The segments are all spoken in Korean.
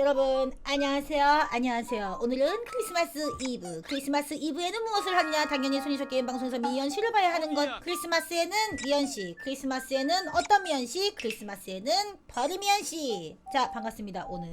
여러분 안녕하세요. 안녕하세요. 오늘은 크리스마스 이브. 크리스마스 이브에는 무엇을 하느냐? 당연히 손이쇼 게임 방송에서 미연씨를 봐야 하는 것. 크리스마스에는 미연씨 크리스마스에는 어떤 미연씨 크리스마스에는 버리 미연씨 자 반갑습니다 오늘.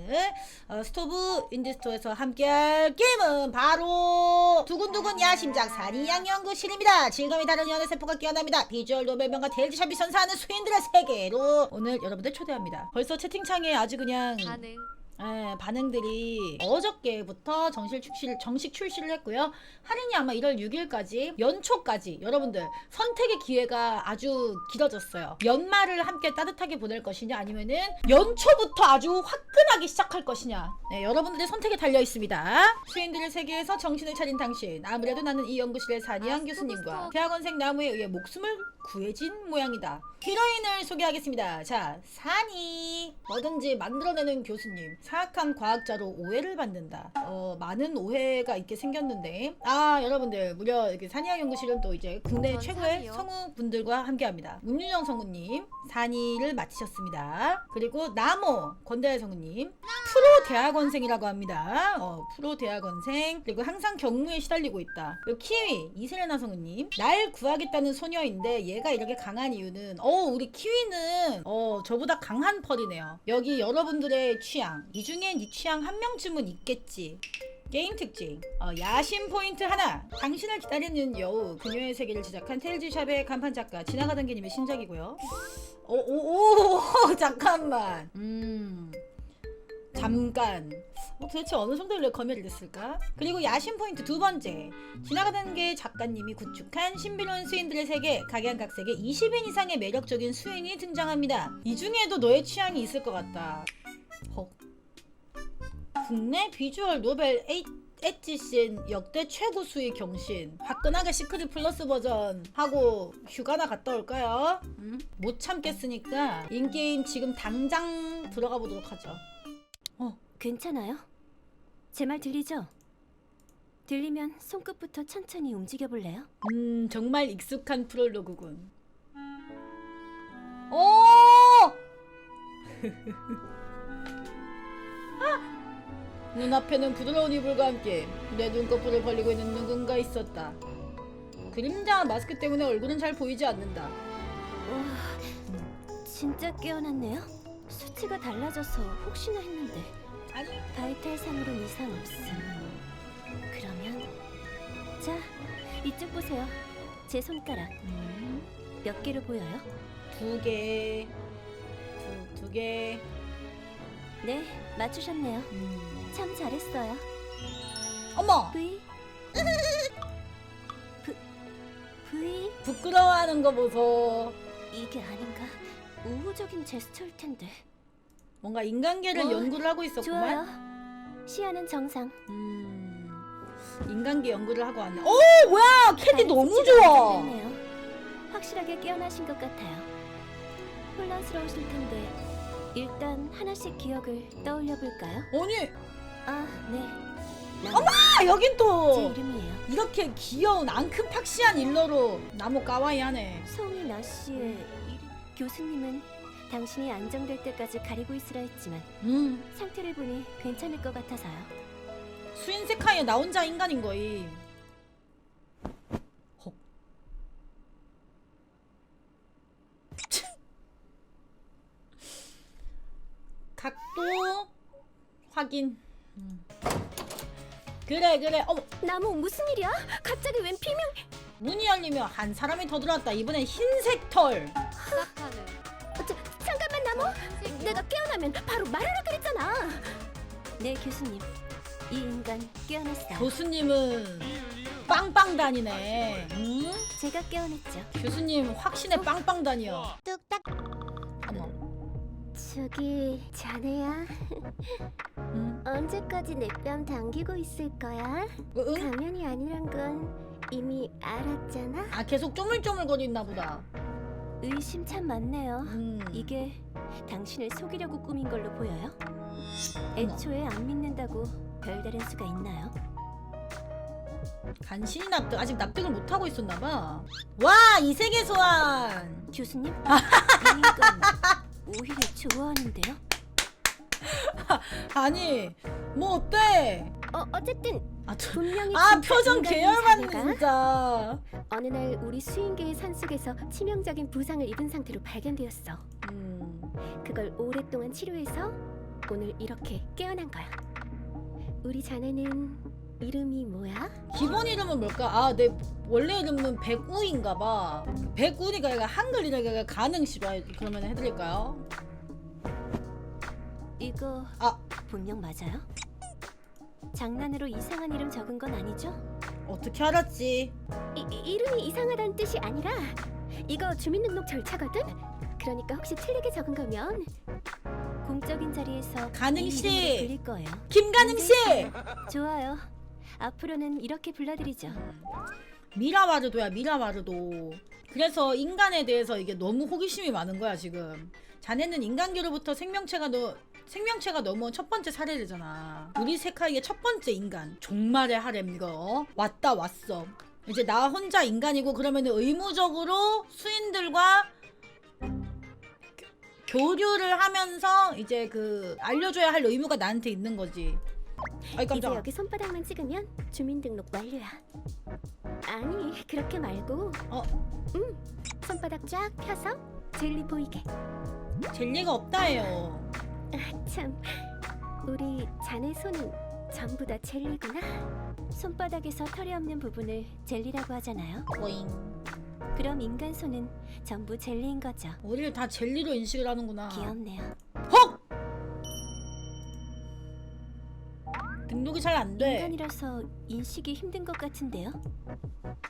어, 스토브 인디스토어에서 함께할 게임은 바로 두근두근 야심작 산이양연구실입니다. 즐거움이 다른 연애 세포가 깨어납니다. 비주얼 노벨명과 데일즈샵이 선사하는 수인들의 세계로 오늘 여러분들 초대합니다. 벌써 채팅창에 아주 그냥 반응. 예, 반응들이 어저께부터 정식 출시를 정식 출시를 했고요. 할인이 아마 1월 6일까지 연초까지 여러분들 선택의 기회가 아주 길어졌어요. 연말을 함께 따뜻하게 보낼 것이냐 아니면은 연초부터 아주 화끈하게 시작할 것이냐. 네, 여러분들의 선택에 달려 있습니다. 수인들의 세계에서 정신을 차린 당신. 아무래도 나는 이 연구실의 산이한 아, 교수님과. 대학원생 나무에 의해 목숨을 구해진 모양이다. 히로인을 소개하겠습니다. 자, 산이 뭐든지 만들어내는 교수님. 사악한 과학자로 오해를 받는다. 어, 많은 오해가 있게 생겼는데, 아, 여러분들, 무려 이렇게 산이학 연구실은 또 이제 국내 전 최고의 산이요. 성우분들과 함께 합니다. 문윤영 성우님, 산이를 마치셨습니다. 그리고 나모, 권다혜 성우님, 프로 대학원생이라고 합니다. 어, 프로 대학원생. 그리고 항상 경무에 시달리고 있다. 그리고 키위, 이세레나 성우님. 날 구하겠다는 소녀인데 얘가 이렇게 강한 이유는, 어, 우리 키위는, 어, 저보다 강한 펄이네요. 여기 여러분들의 취향. 이 중에 네 취향 한 명쯤은 있겠지. 게임 특징. 어, 야심 포인트 하나. 당신을 기다리는 여우. 그녀의 세계를 제작한 테일즈샵의 간판 작가. 지나가던 개님의 신작이고요. 오오오 잠깐만. 음. 잠깐. 어, 도대체 어느 정도로 검열이 됐을까? 그리고 야심 포인트 두 번째. 지나가던 게 작가님이 구축한 신비로운 수인들의 세계 각양각색의 20인 이상의 매력적인 수인이 등장합니다. 이 중에도 너의 취향이 있을 것 같다. 헉 국내 비주얼 노벨 에이 엣지신 역대 최고 수위 경신 화끈하게 시크릿 플러스 버전 하고 휴가나 갔다 올까요? 음? 못 참겠으니까 인게임 지금 당장 들어가 보도록 하죠 괜찮아요? 제 말 들리죠? 들리면 손끝부터 천천히 움직여 볼래요? 음 정말 익숙한 프롤로그군 오! 눈앞에는 부드러운 이불과 함께 내 눈꺼풀을 벌리고 있는 누군가 있었다 그림자 마스크 때문에 얼굴은 잘 보이지 않는다 와, 진짜 깨어났네요. 수치가 달라져서 혹시나 했는데 아니 바이탈상으론 이상 없음. 그러면 자, 이쪽 보세요. 제 손가락 음, 몇 개로 보여요? 두 개, 두, 두 개. 네, 맞추셨네요. 음. 참 잘했어요. 어머, V V V 부끄러워하는 거 보소. 이게 아닌가? 우호적인 제스처일 텐데. 뭔가 인간계를 어, 연구를 하고 있었구만. 시야는 정상. 음, 인간계 연구를 하고 왔네. 오, 뭐야, 캐디 너무 좋아. 네요 확실하게 깨어나신 것 같아요. 혼란스러우실 텐데 일단 하나씩 기억을 떠올려 볼까요? 아니, 아, 네. 아, 여긴 제 또 이름이에요. 이렇게 귀여운 앙큼 팍시한 일러로 나무 까와이하네. 송이 나 씨의 이름. 교수님은 당신이 안정될 때까지 가리고 있으라 했지만 음, 상태를 보니 괜찮을 것 같아서요. 수인세카이의 나 혼자 인간인 거임. 헉. 각도 확인. 음. 그래 그래. 어머 나무 무슨 일이야? 갑자기 웬 비명? 문이 열리며 한 사람이 더 들어왔다. 이번엔 흰색 털. 시작하는. 어, 저, 잠깐만 나무. 흰색이요. 내가 깨어나면 바로 말하라 그랬잖아. 네 교수님, 이 인간 깨어났어요. 교수님은 빵빵 다니네. 음? 제가 깨어났죠. 교수님 확신의 빵빵 다니요. 뚝딱. 저기 자네야. 음? 언제까지 내 뺨 당기고 있을 거야? 그 응? 가면이 아니란 건 이미 알았잖아. 아 계속 쪼물쪼물거리나 보다. 의심 참 많네요. 음. 이게 당신을 속이려고 꾸민 걸로 보여요? 애초에 안 믿는다고 별다른 수가 있나요? 간신히 납득 아직 납득을 못 하고 있었나 봐. 와 이 세계 소환. 교수님? 이 인간 오히려 좋아하는데요? 아니 뭐 어때? 어 어쨌든 아, 저- 분명히 아 진짜 표정 인간인 계열받네 자네가 진짜. 어느 날 우리 수인계의 산속에서 치명적인 부상을 입은 상태로 발견되었어. 음, 그걸 오랫동안 치료해서 오늘 이렇게 깨어난 거야. 우리 자네는 이름이 뭐야? 기본 이름은 뭘까? 아 내 원래 이름은 백우인가 봐. 백우니까 얘가 한글이라 가능시로 그러면 해드릴까요? 이거 아. 본명 맞아요? 장난으로 이상한 이름 적은 건 아니죠? 어떻게 알았지? 이, 이- 이름이 이상하다는 뜻이 아니라 이거 주민등록 절차거든. 그러니까 혹시 틀리게 적은 거면 공적인 자리에서 가능 이 씨. 이름으로 불릴 거예요. 김가능 씨. 좋아요. 앞으로는 이렇게 불러드리죠. 미라마르도야 미라마르도. 그래서 인간에 대해서 이게 너무 호기심이 많은 거야 지금. 자네는 인간계로부터 생명체가 너 생명체가 넘어온 첫 번째 사례잖아. 우리 세카이의 첫 번째 인간. 종말의 하렘 이거 왔다 왔어. 이제 나 혼자 인간이고 그러면 의무적으로 수인들과 교- 교류를 하면서 이제 그 알려줘야 할 의무가 나한테 있는 거지. 아이 이제 깜짝아. 여기 손바닥만 찍으면 주민등록 완료야. 아니 그렇게 말고 어? 응 손바닥 쫙 펴서 젤리 보이게. 젤리가 없다해요. 아, 참 우리 자네 손은 전부 다 젤리구나. 손바닥에서 털이 없는 부분을 젤리라고 하잖아요. 보잉. 그럼 인간 손은 전부 젤리인 거죠. 우리를 다 젤리로 인식을 하는구나. 귀엽네요. 헉! 등록이 잘 안 돼. 인간이라서 인식이 힘든 것 같은데요.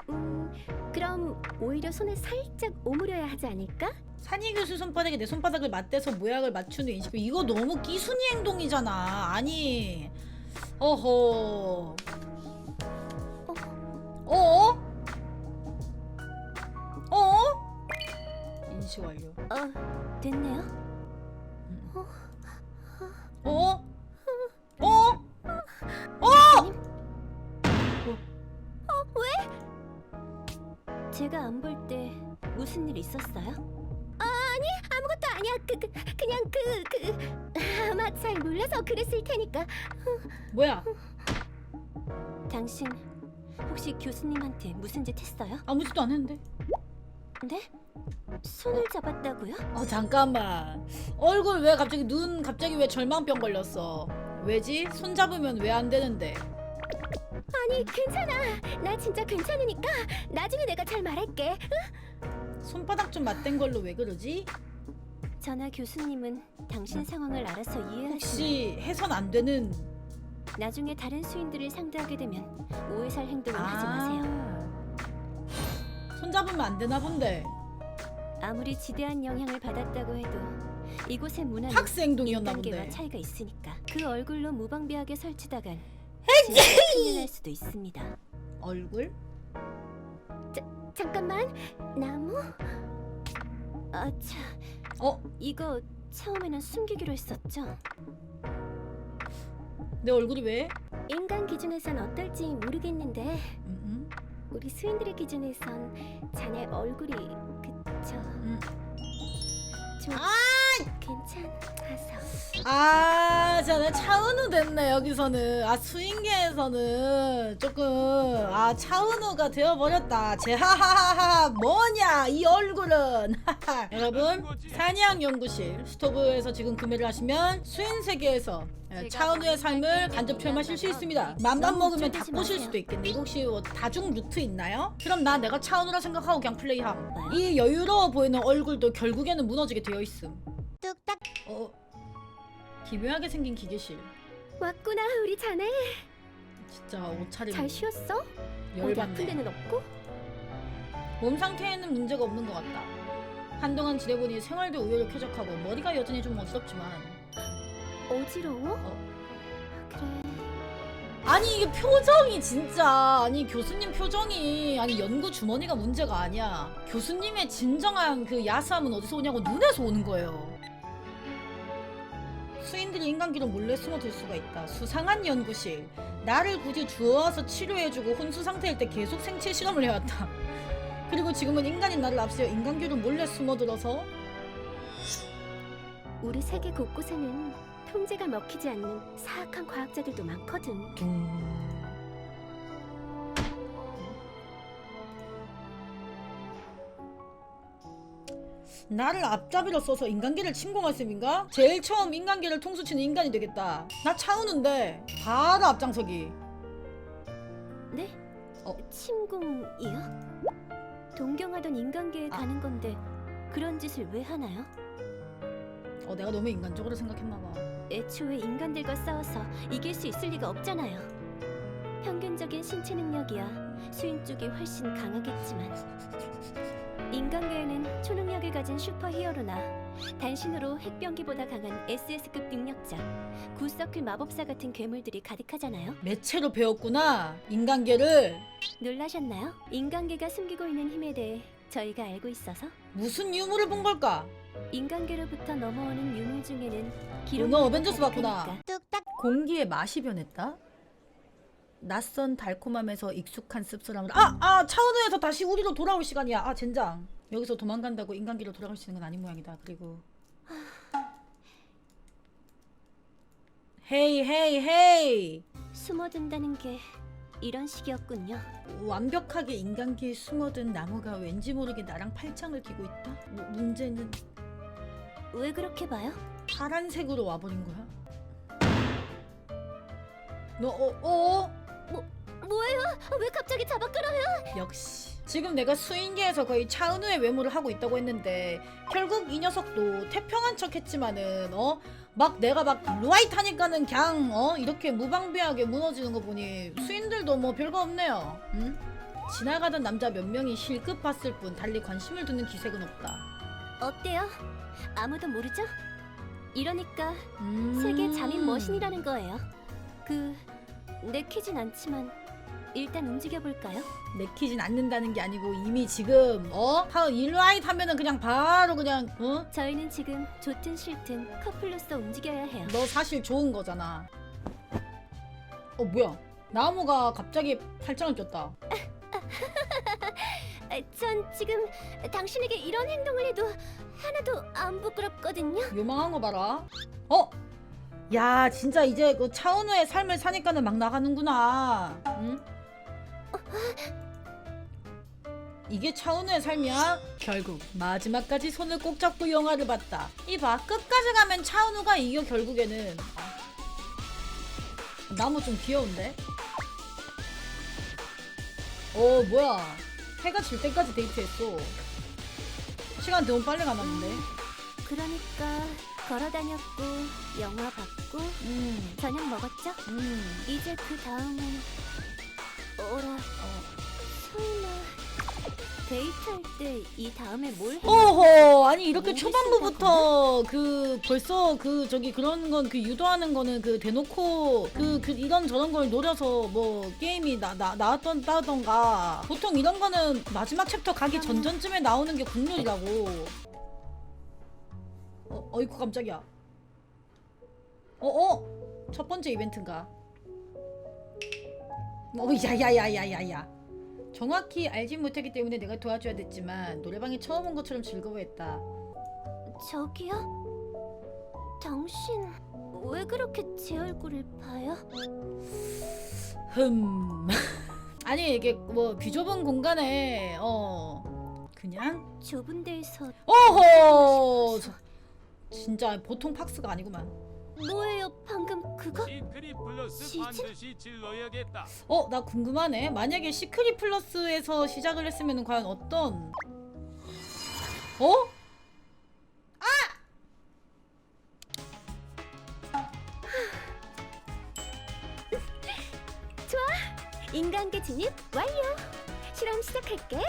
음, 그럼 오히려 손을 살짝 오므려야 하지 않을까? 산이 교수 손바닥에 내 손바닥을 맞대서 모양을 맞추는 인식. 이거 너무 끼순이 행동이잖아. 아니. 어허. 어? 어? 인식 완료. 어, 됐네요. 어? 있었어요? 아, 아니 아무것도 아니야. 그, 그 그냥 그 그 아마 잘 몰라서 그랬을 테니까. 뭐야? 당신 혹시 교수님한테 무슨 짓 했어요? 아무 짓도 안 했는데. 네? 손을 잡았다고요? 어 잠깐만 얼굴 왜 갑자기 눈 갑자기 왜 절망병 걸렸어 왜지 손 잡으면 왜 안 되는데 아니 괜찮아. 나 진짜 괜찮으니까 나중에 내가 잘 말할게. 손바닥 좀 맞댄 걸로 왜 그러지? 전하 교수님은 당신 상황을 알아서 이해하시면 혹시 해선 안 되는 나중에 다른 수인들을 상대하게 되면 오해 살 행동을 하지 마세요. 손 잡으면 안 되나 본데. 아무리 지대한 영향을 받았다고 해도 이곳의 문화는 학생 행동이었나 단계와 본데. 차이가 있으니까. 그 얼굴로 무방비하게 설치다간 진짜 큰일 날 수도 있습니다. 얼굴 잠깐만 나무 아차 어? 이거 처음에는 숨기기로 했었죠. 내 얼굴이 왜 인간 기준에선 어떨지 모르겠는데 음, 우리 수인들의 기준에선 자네 얼굴이 그쵸 음. 좀 아! 괜찮아서 아, 저는 차은우 됐네 여기서는. 아 수인계에서는 조금 아 차은우가 되어버렸다. 제 하하하하 뭐냐 이 얼굴은. 여러분 산양 연구실 스토브에서 지금 구매를 하시면 수인 세계에서 예, 차은우의 삶을 간접 체험하실 수 있습니다. 맘만 먹으면 다 꼬실 수도 있겠네. 이거 혹시 뭐 다중 루트 있나요? 그럼 나 내가 차은우라 생각하고 그냥 플레이함. 이 여유로워 보이는 얼굴도 결국에는 무너지게 되어 있음. 어 기묘하게 생긴 기계실. 왔구나 우리 자네 진짜 옷차림 잘 쉬었어? 어디 아픈 열받네. 데는 없고? 몸 상태에는 문제가 없는 것 같다. 한동안 지내보니 생활도 의외로 쾌적하고 머리가 여전히 좀 어지럽지만 어지러워? 어. 그래 아니 이게 표정이 진짜 아니 교수님 표정이 아니 연구 주머니가 문제가 아니야. 교수님의 진정한 그 야수함은 어디서 오냐고 눈에서 오는 거예요. 수인들이 인간기로 몰래 숨어들 수가 있다. 수상한 연구실. 나를 굳이 주워와서 치료해주고 혼수 상태일 때 계속 생체 실험을 해왔다. 그리고 지금은 인간인 나를 앞세워 인간기로 몰래 숨어들어서 우리 세계 곳곳에는 통제가 먹히지 않는 사악한 과학자들도 많거든. 둥. 나를 앞잡이로 써서 인간계를 침공할 셈인가? 제일 처음 인간계를 통수치는 인간이 되겠다. 나 차우는데 바로 앞장서기. 네? 어. 침공이요? 동경하던 인간계에 아. 가는 건데 그런 짓을 왜 하나요? 어, 내가 너무 인간적으로 생각했나봐. 애초에 인간들과 싸워서 이길 수 있을 리가 없잖아요. 평균적인 신체 능력이야 수인 쪽이 훨씬 강하겠지만 인간계에는 초능력을 가진 슈퍼히어로나 단신으로 핵병기보다 강한 SS급 능력자, 구서클 마법사 같은 괴물들이 가득하잖아요. 매체로 배웠구나. 인간계를 놀라셨나요? 인간계가 숨기고 있는 힘에 대해 저희가 알고 있어서 무슨 유물을 본 걸까? 인간계로부터 넘어오는 유물 중에는 어, 너 어벤져스 봤구나. 공기의 맛이 변했다. 낯선 달콤함에서 익숙한 씁쓸함으로 아! 아! 차은우에서 다시 우리로 돌아올 시간이야. 아 젠장. 여기서 도망간다고 인간기로 돌아갈 수 있는 건 아닌 모양이다. 그리고 헤이 헤이 헤이 숨어든다는 게 이런 식이었군요. 완벽하게 인간기에 숨어든 나무가 왠지 모르게 나랑 팔짱을 끼고 있다. 무- 문제는 왜 그렇게 봐요? 파란색으로 와버린 거야. 너 어? 어? 뭐예요? 왜 갑자기 잡아 끌어요? 역시 지금 내가 수인계에서 거의 차은우의 외모를 하고 있다고 했는데 결국 이 녀석도 태평한 척 했지만은 어 막 내가 막 루아이트 하니까는 그냥 어 이렇게 무방비하게 무너지는 거 보니 수인들도 뭐 별거 없네요. 응? 지나가던 남자 몇 명이 실급 봤을 뿐 달리 관심을 두는 기색은 없다. 어때요? 아무도 모르죠? 이러니까 음... 세계 잠입 머신이라는 거예요. 그 내키진 않지만 일단 움직여 볼까요? 내키진 않는다는 게 아니고 이미 지금 어? 하 일라이트 하면은 그냥 바로 그냥 어? 저희는 지금 좋든 싫든 커플로서 움직여야 해요. 너 사실 좋은 거잖아. 어 뭐야? 나무가 갑자기 팔짱을 꼈다. 아, 전 지금 당신에게 이런 행동을 해도 하나도 안 부끄럽거든요. 요망한 거 봐라. 어? 야 진짜 이제 그 차은우의 삶을 사니까는 막 나가는구나. 응? 이게 차은우의 삶이야? 결국 마지막까지 손을 꼭 잡고 영화를 봤다. 이봐 끝까지 가면 차은우가 이겨 결국에는. 나무 좀 귀여운데? 어 뭐야? 해가 질 때까지 데이트했어. 시간 너무 빨리 가놨는데. 그러니까 걸어 다녔고 영화 봤고 음. 저녁 먹었죠? 음. 이제 그 다음은 어라 어. 설마 데이트할 때 이 다음에 뭘 해? 오호 아니 이렇게 뭐 초반부부터 그 벌써 그 저기 그런 건 그 유도하는 거는 그 대놓고 그, 그 이런 저런 걸 노려서 뭐 게임이 나, 나 나왔던 따던가 보통 이런 거는 마지막 챕터 가기 전전쯤에 나오는 게 국룰이라고 어 어이쿠 깜짝이야 어어 첫 번째 이벤트인가 어 야야야야야야 정확히 알진 못했기 때문에 내가 도와줘야 됐지만 노래방에 처음 온 것처럼 즐거워했다. 저기요? 당신 왜 그렇게 제 얼굴을 봐요? 흠. 아니 이게 뭐 비좁은 공간에 어 그냥 좁은 데에서 어허 저- 진짜 보통 팍스가 아니구만. 뭐예요 방금 그거? 시크릿 플러스 시즌? 반드시 질러야겠다. 어 나 궁금하네. 만약에 시크릿 플러스에서 시작을 했으면 과연 어떤 어? 인간계 진입 완료! 실험 시작할게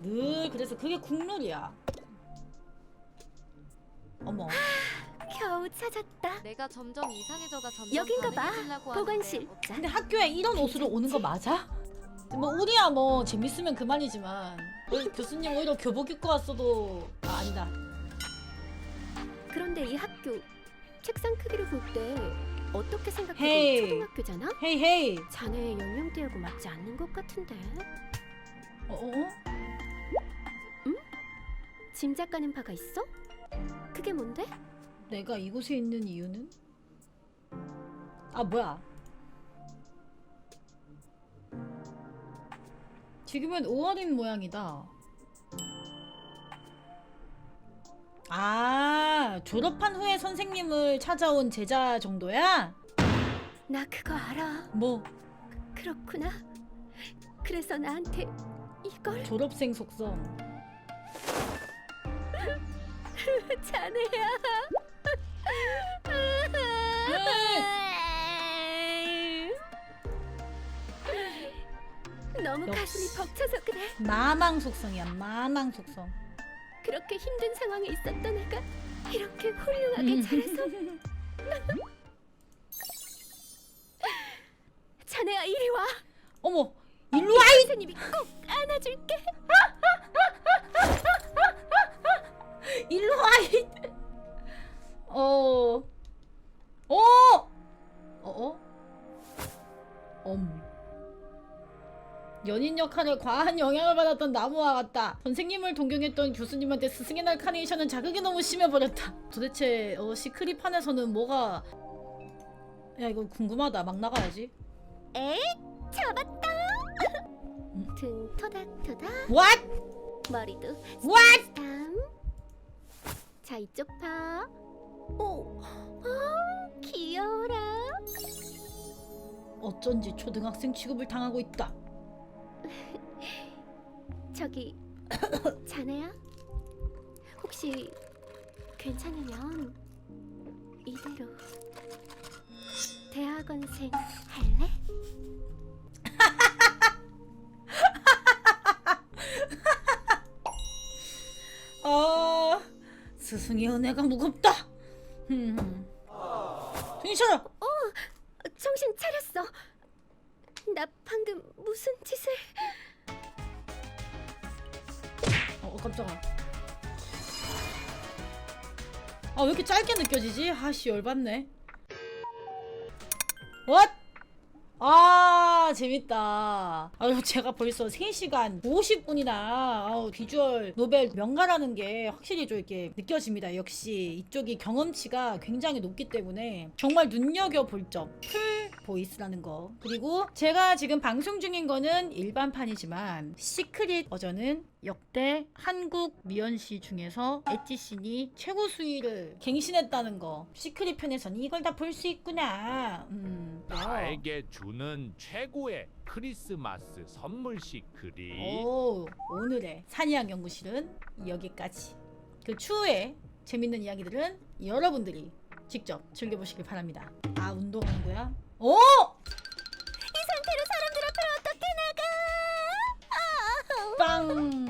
늘 그래서 그게 국룰이야. 어머. 겨우 찾았다 내가 점점 이상해져가 점점 여긴가 봐. 가능해지려고 보건실 하는데 자, 근데 학교에 이런 옷으로 오는 거 맞아? 뭐 우리야 뭐 재밌으면 그만이지만 우리 교수님 오히려 교복 입고 왔어도 아, 아니다. 그런데 이 학교 책상 크기를 볼 때 어떻게 생각해도 헤이. 초등학교잖아? 헤이 헤이. 자네의 연령대하고 맞지 않는 것 같은데 어? 어? 짐작 가는 바가 있어? 그게 뭔데? 내가 이곳에 있는 이유는 아 뭐야? 지금은 5월인 모양이다. 아 졸업한 후에 선생님을 찾아온 제자 정도야? 나 그거 알아. 뭐 그렇구나. 그래서 나한테 이걸 졸업생 속성. 자네야. 너무 역시. 가슴이 벅차서 그래. 마망 속성이야 마망 속성. 그렇게 힘든 상황에 있었던 애가 이렇게 훌륭하게 음. 잘해서 엄. 연인 역할에 과한 영향을 받았던 나무와 같다. 선생님을 동경했던 교수님한테 스승의 날 카네이션은 자극이 너무 심해버렸다. 도대체 어, 시크릿 판에서는 뭐가... 야 이거 궁금하다. 막 나가야지. 에 잡았다. 등 토닥토닥 What? 머리도 What? 자 이쪽 봐. 오, 어, 귀여워라. 어쩐지 초등학생 취급을 당하고 있다. 저기 자네야. 혹시 괜찮으면 이대로 대학원생 할래? 아 스승의 은혜가 무겁다. 음. 정신 차려. 정신 차렸어. 나 방금 무슨 짓을? 어, 어 깜짝아. 아 왜 이렇게 짧게 느껴지지? 아씨 열받네. What? 아 재밌다. 아유 제가 벌써 3시간 50분이나 아우, 비주얼 노벨 명가라는 게 확실히 좀 이렇게 느껴집니다. 역시 이쪽이 경험치가 굉장히 높기 때문에 정말 눈여겨볼 점. 풀 보이스라는 거. 그리고 제가 지금 방송 중인 거는 일반판이지만 시크릿 버전은 역대 한국 미연씨 중에서 엣지신이 최고 수위를 갱신했다는 거. 시크릿 편에서는 이걸 다 볼 수 있구나. 음. 나에게 주는 최고의 크리스마스 선물 시크릿. 오, 오늘의 산이양 연구실은 여기까지. 그 추후에 재밌는 이야기들은 여러분들이 직접 즐겨보시길 바랍니다. 아, 운동하는 거야? 오! 이 상태로 사람들 앞으로 어떻게 나가? 아! 빵!